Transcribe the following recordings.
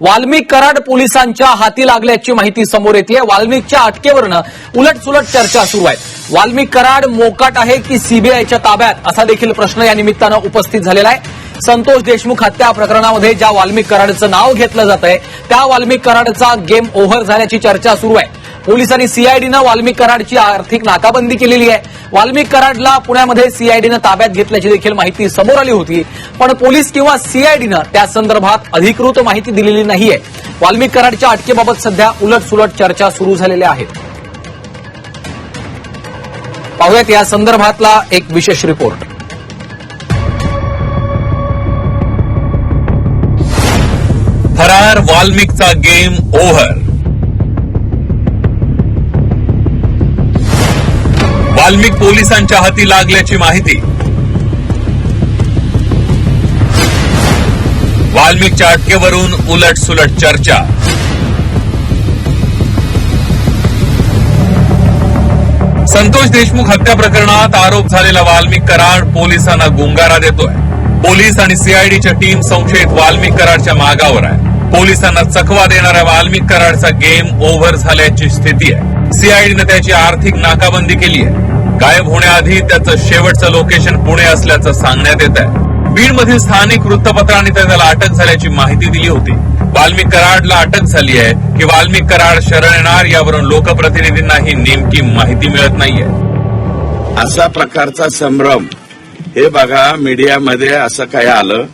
वाल्मिक कराड पोलिसांच्या हाती लागल्याची माहिती समोर येते वाल्मिकच्या अटकेवरनं उलटसुलट चर्चा सुरू आहे. वाल्मिक कराड मोकाट आहे की सीबीआयच्या ताब्यात? असा देखील प्रश्न या निमित्तानं उपस्थित झालेला आहे. संतोष देशमुख हत्या प्रकरणामध्ये ज्या वाल्मिक कराडचं नाव घेतलं जात आहे त्या वाल्मिक कराडचा गेम ओव्हर झाल्याची चर्चा सुरू आहे. पोलिसांनी सीआयडीनं वाल्मिक कराडची आर्थिक नाकाबंदी केलेली आहे. वाल्मिक कराडला पुण्यामध्ये सीआयडीनं ताब्यात घेतल्याची देखील माहिती समोर आली होती. पण पोलीस किंवा सीआयडीनं त्या संदर्भात अधिकृत माहिती दिलेली नाहीये. वाल्मिक कराडच्या अटकेबाबत सध्या उलटसुलट चर्चा सुरू झालेल्या आहेत. पाहूयात या संदर्भातला एक विशेष रिपोर्ट. फरार वाल्मिकचा गेम ओव्हर. वाल्मिक पोलिसांच्या हाती लागल्याची माहिती. वाल्मिकच्या अटकेवरून उलटसुलट चर्चा. संतोष देशमुख हत्या प्रकरणात आरोप झालेला वाल्मिक कराड पोलिसांना गुंगारा देतोय. पोलीस आणि सीआयडीच्या टीम संशयित वाल्मिक कराडच्या मागावर आहे. पोलिसांना चकवा देणाऱ्या वाल्मिक कराडचा गेम ओव्हर झाल्याची स्थिती आहे. सीआयडीनं त्याची आर्थिक नाकाबंदी केली आहे. गायब होण्याआधी त्याचं शेवटचं लोकेशन पुणे असल्याचं सांगण्यात येत आहे. बीडमधील स्थानिक वृत्तपत्रांनी त्याला अटक झाल्याची माहिती दिली होती. वाल्मिक कराडला अटक झाली आहे की वाल्मिक कराड शरण येणार यावरून लोकप्रतिनिधींनाही नेमकी माहिती मिळत नाहीये. असा प्रकारचा संभ्रम. हे बघा मीडियामध्ये असं काय आलं.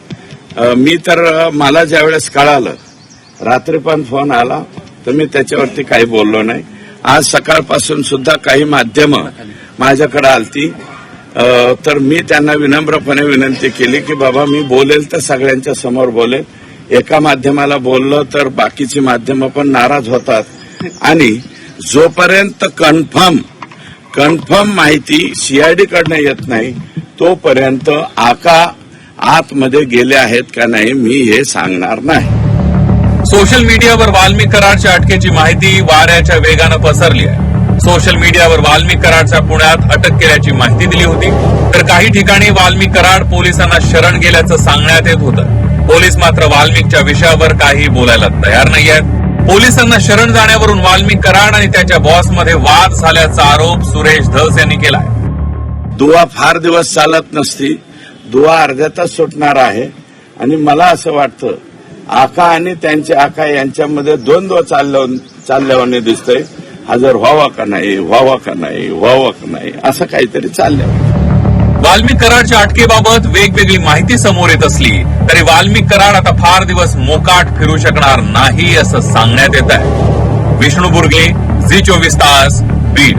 मी तर मला ज्यावेळेस कळालं रात्री पण फोन आला तर मी त्याच्यावरती काही बोललो नाही. आज सकाळपासून सुद्धा काही माध्यमं माझ्याकडे आलती. तर मी त्यांना विनम्रपणे विनंती केली की बाबा मी बोलेल तर सगळ्यांच्या समोर बोलेल. एका माध्यमाला बोललं तर बाकीची माध्यमं पण नाराज होतात. आणि जोपर्यंत कन्फर्म कन्फर्म माहिती सीआयडीकडनं येत नाही तोपर्यंत आका आतमध्ये गेले आहेत का नाही मी हे सांगणार नाही. सोशल मीडियावर वाल्मिक कराडच्या अटकेची माहिती वाऱ्याच्या वेगानं पसरली आहे. सोशल मीडियावर वाल्मी कराडच्या पुण्यात अटक केल्याची माहिती दिली होती. तर काही ठिकाणी वाल्मी कराड पोलिसांना शरण गेल्याचं सांगण्यात येत होतं. पोलीस मात्र वाल्मिकच्या विषयावर काही बोलायला तयार नाही आहेत. पोलिसांना शरण जाण्यावरून वाल्मिक कराड आणि त्याच्या बॉसमध्ये वाद झाल्याचा आरोप सुरेश धस यांनी केलाय. दुवा फार दिवस चालत नसती. दुवा अर्ध्या तास सुटणार आहे. आणि मला असं वाटतं आका आणि त्यांचे आका यांच्यामध्ये द्वंद्व चालल्या चालल्याने दिसतंय. हजर व्हावा का नाही व्हावा का नाही व्हावा का नाही असं काहीतरी चाललंय. वाल्मिक कराडच्या अटकेबाबत वेगवेगळी माहिती समोर येत असली तरी वाल्मिक कराड आता फार दिवस मोकाट फिरू शकणार नाही असं सांगण्यात येत आहे. विष्णू बुर्गे झी चोवीस तास बीड.